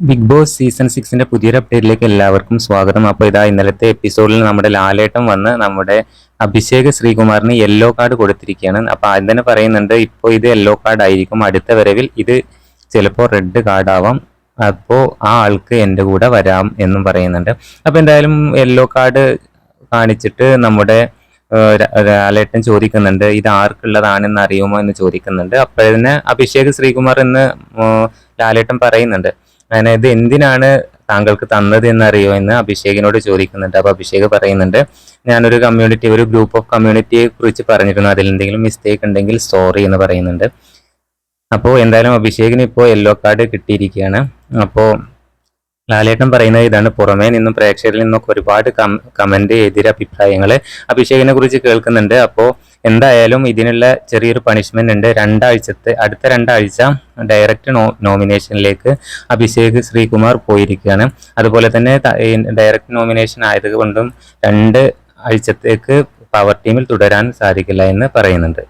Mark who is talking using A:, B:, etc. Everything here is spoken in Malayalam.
A: ബിഗ് ബോസ് സീസൺ സിക്സിന്റെ പുതിയൊരു അപ്ഡേറ്റിലേക്ക് എല്ലാവർക്കും സ്വാഗതം. അപ്പോൾ ഇതാ ഇന്നലത്തെ എപ്പിസോഡിൽ നമ്മുടെ ലാലേട്ടം വന്ന് നമ്മുടെ അഭിഷേക് ശ്രീകുമാറിന് യെല്ലോ കാർഡ് കൊടുത്തിരിക്കുകയാണ്. അപ്പോൾ ആദ്യം തന്നെ പറയുന്നുണ്ട് ഇപ്പോൾ ഇത് യെല്ലോ കാർഡ് ആയിരിക്കും. അടുത്ത വരവിൽ ഇത് ചിലപ്പോൾ റെഡ് കാർഡ് ആവാം. അപ്പോൾ ആ ആൾക്ക് എന്റെ കൂടെ വരാം എന്നും പറയുന്നുണ്ട്. അപ്പോൾ എന്തായാലും യെല്ലോ കാർഡ് കാണിച്ചിട്ട് നമ്മുടെ ലാലേട്ടൻ ചോദിക്കുന്നുണ്ട് ഇത് ആർക്കുള്ളതാണെന്ന് അറിയുമോ എന്ന് ചോദിക്കുന്നുണ്ട്. അപ്പോഴതിന് അഭിഷേക് ശ്രീകുമാർ എന്ന് ലാലേട്ടൻ പറയുന്നുണ്ട് അങ്ങനെ ഇത് എന്തിനാണ് താങ്കൾക്ക് തന്നത് എന്നറിയോ എന്ന് അഭിഷേകിനോട് ചോദിക്കുന്നുണ്ട്. അപ്പൊ അഭിഷേക് പറയുന്നുണ്ട് ഞാനൊരു കമ്മ്യൂണിറ്റി ഒരു ഗ്രൂപ്പ് ഓഫ് കമ്മ്യൂണിറ്റിയെ കുറിച്ച് പറഞ്ഞിരുന്നു. അതിൽ എന്തെങ്കിലും മിസ്റ്റേക്ക് ഉണ്ടെങ്കിൽ സോറി എന്ന് പറയുന്നുണ്ട്. അപ്പോൾ എന്തായാലും അഭിഷേകിന് ഇപ്പോൾ യെല്ലോ കാർഡ് കിട്ടിയിരിക്കുകയാണ്. അപ്പോൾ ലാലേട്ടൻ പറയുന്നത് ഇതാണ്. പുറമേ നിന്നും പ്രേക്ഷകരിൽ നിന്നൊക്കെ ഒരുപാട് കമന്റ് എതിരെ അഭിപ്രായങ്ങൾ അഭിഷേകിനെ കുറിച്ച് കേൾക്കുന്നുണ്ട്. അപ്പോൾ എന്തായാലും ഇതിനുള്ള ചെറിയൊരു പണിഷ്മെന്റ് ഉണ്ട്. രണ്ടാഴ്ചത്തെ അടുത്ത രണ്ടാഴ്ച ഡയറക്റ്റ് നോ നോമിനേഷനിലേക്ക് അഭിഷേക് ശ്രീകുമാർ പോയിരിക്കുകയാണ്. അതുപോലെ തന്നെ ഡയറക്റ്റ് നോമിനേഷൻ ആയതുകൊണ്ടും രണ്ട് ആഴ്ചത്തേക്ക് പവർ ടീമിൽ തുടരാൻ സാധിക്കില്ല എന്ന് പറയുന്നുണ്ട്.